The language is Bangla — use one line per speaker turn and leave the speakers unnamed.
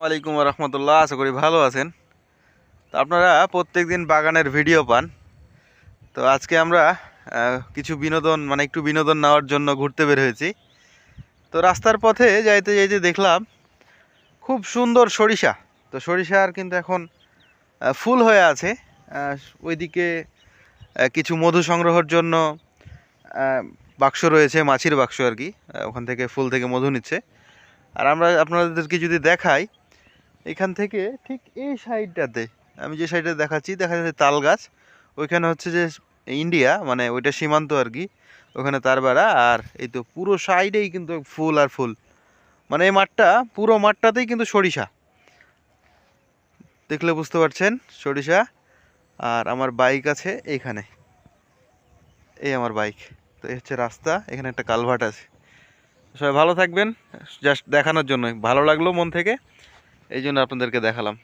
ওয়ালাইকুম রহমতুল্লাহ আশা করি ভালো আছেন। তো আপনারা প্রত্যেক দিন বাগানের ভিডিও পান। তো আজকে আমরা কিছু বিনোদন মানে একটু বিনোদন নেওয়ার জন্য ঘুরতে বের হয়েছি। তো রাস্তার পথে যাইতে যাইতে দেখলাম, খুব সুন্দর সরিষা। তো সরিষার কিন্তু এখন ফুল হয়ে আছে। ওইদিকে কিছু মধু সংগ্রহের জন্য বাক্স রয়েছে, মাছির বাক্স আর কি। ওখান থেকে ফুল থেকে মধু নিচ্ছে। আর আমরা আপনাদেরকে যদি দেখাই এখান থেকে ঠিক এই সাইডটাতে, আমি যে সাইডে দেখাচ্ছি, দেখা যাচ্ছে তাল গাছ। ওইখানে হচ্ছে যে ইন্ডিয়া মানে ওইটা সীমান্ত আর কি। ওখানে তার বেড়া আর এই তো পুরো সাইডেই কিন্তু ফুল আর ফুল। মানে এই মাঠটা, পুরো মাঠটাতেই কিন্তু সরিষা। দেখলে বুঝতে পারছেন, সরিষা। আর আমার বাইক আছে এইখানে। এই আমার বাইক। তো এই হচ্ছে রাস্তা, এখানে একটা কালভার্ট আছে। সবাই ভালো থাকবেন, জাস্ট দেখানোর জন্য ভালো লাগল মন থেকে। এই জন্য আপনাদেরকে দেখালাম।